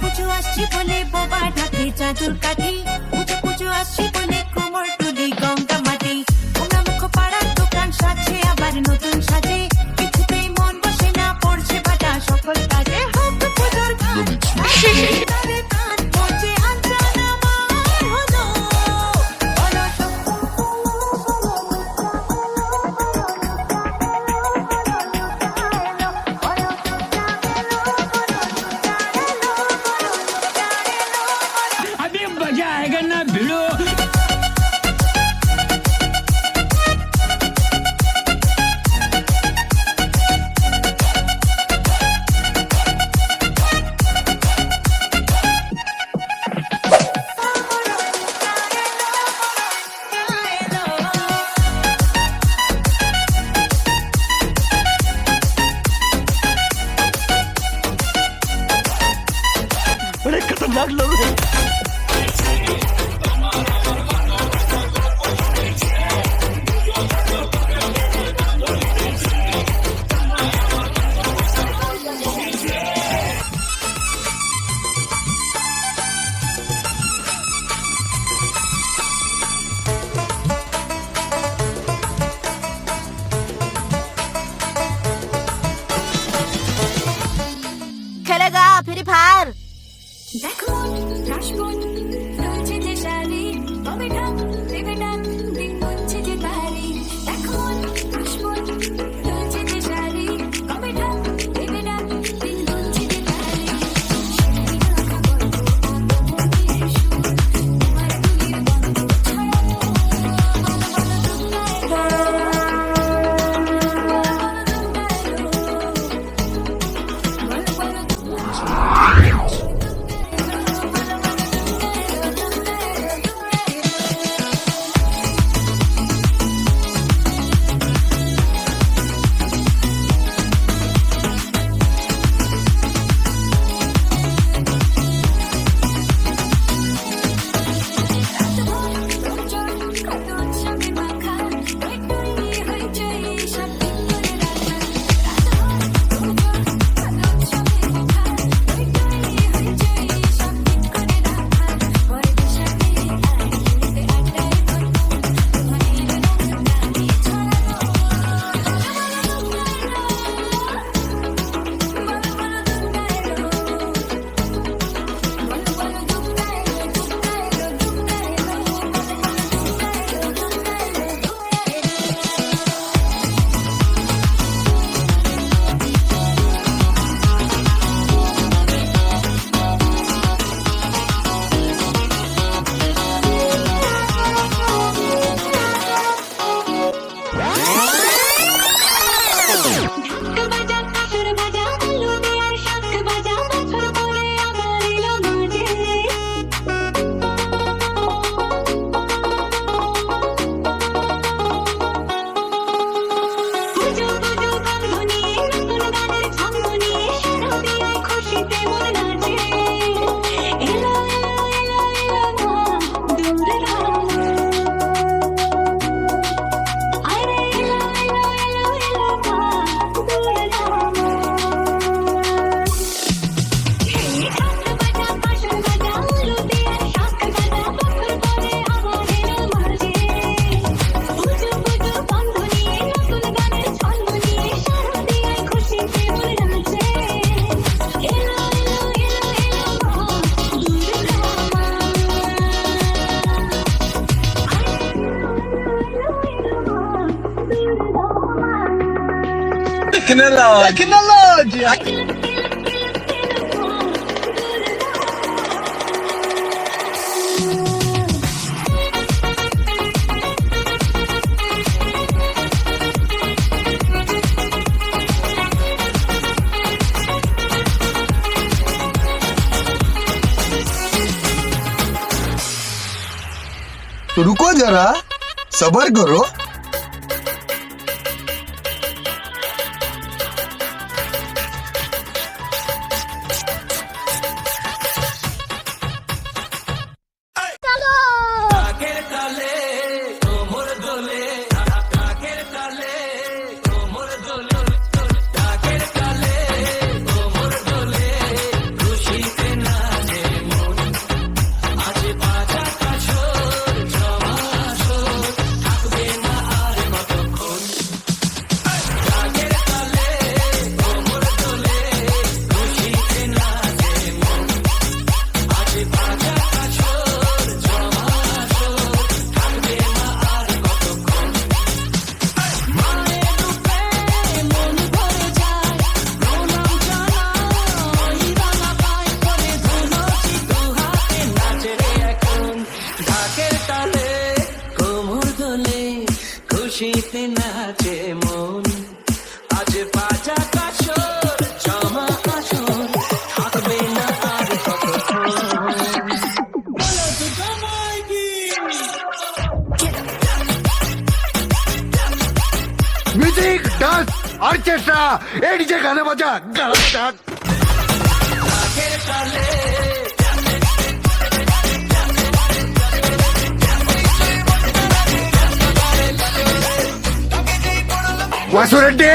পুচু আসছি বলে বোবা ঢাকে চাদুর কাঠি। পুচু পুচু আসছি বলে 是是是。Hillary. ночь. Tecnologia. Tecnologia. Duduk aja, Ra. Sabar, Goro. নাচতে নাচে মন। আজ বাজা কাশর থাকবে না আর মিউজিক ডান্স অর্কেস্ট্রা এই ডিজে গানে বাজা, গান వసురెడ్డి!